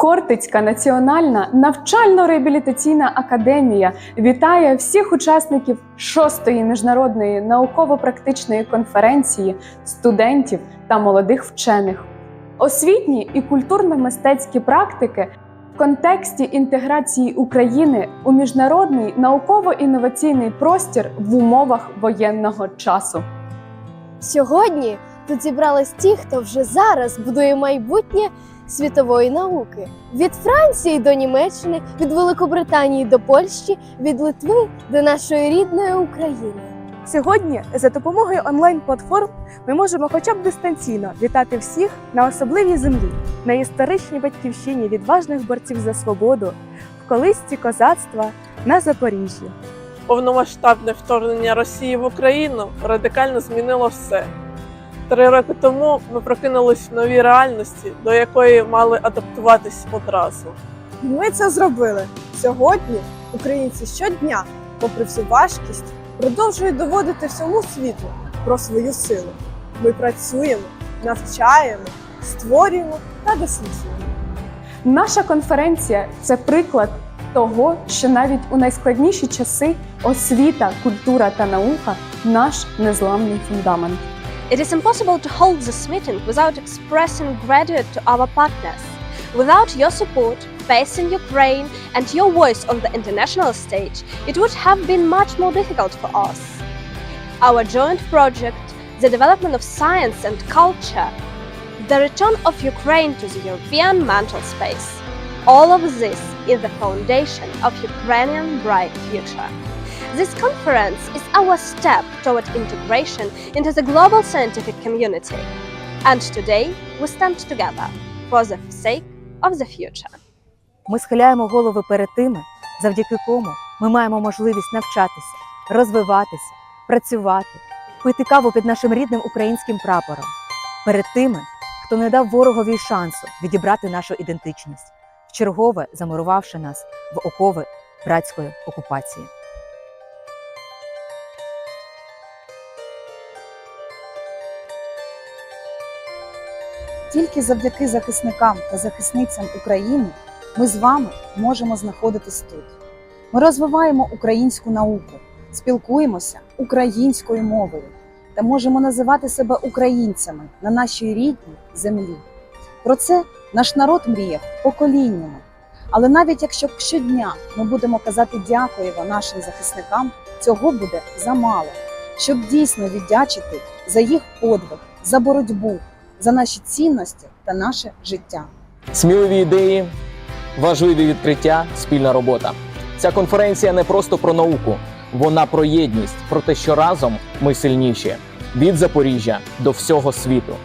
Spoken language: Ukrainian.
Хортицька національна навчально-реабілітаційна академія вітає всіх учасників шостої міжнародної науково-практичної конференції студентів та молодих вчених. Освітні і культурно-мистецькі практики в контексті інтеграції України у міжнародний науково-інноваційний простір в умовах воєнного часу. Сьогодні тут зібрались ті, хто вже зараз будує майбутнє світової науки від Франції до Німеччини, від Великобританії до Польщі, від Литви до нашої рідної України. Сьогодні за допомогою онлайн-платформ ми можемо хоча б дистанційно вітати всіх на особливій землі, на історичній батьківщині відважних борців за свободу, в колисці козацтва на Запоріжжі. Повномасштабне вторгнення Росії в Україну радикально змінило все. Три роки тому ми прокинулись в новій реальності, до якої мали адаптуватись одразу. І ми це зробили. Сьогодні українці щодня, попри всю важкість, продовжують доводити всьому світу про свою силу. Ми працюємо, навчаємо, створюємо та досліджуємо. Наша конференція це приклад того, що навіть у найскладніші часи освіта, культура та наука наш незламний фундамент. It is impossible to hold this meeting without expressing gratitude to our partners. Without your support, faith in Ukraine, and your voice on the international stage, it would have been much more difficult for us. Our joint project, the development of science and culture, the return of Ukraine to the European mental space, all of this is the foundation of Ukrainian bright future. This conference is our step toward integration into the global scientific community. And today we stand together for the sake of the future. Ми схиляємо голови перед тими, завдяки кому ми маємо можливість навчатися, розвиватися, працювати, пити каву під нашим рідним українським прапором, перед тими, хто не дав ворогові шансу відібрати нашу ідентичність, вчергове замурувавши нас в окови братської окупації. Тільки завдяки захисникам та захисницям України ми з вами можемо знаходитись тут. Ми розвиваємо українську науку, спілкуємося українською мовою та можемо називати себе українцями на нашій рідній землі. Про це наш народ мріяв поколіннями. Але навіть якщо щодня ми будемо казати дякуємо нашим захисникам, цього буде замало, щоб дійсно віддячити за їх подвиг, за боротьбу, за наші цінності та наше життя. Сміливі ідеї, важливі відкриття, спільна робота. Ця конференція не просто про науку, вона про єдність, про те, що разом ми сильніші від Запоріжжя до всього світу.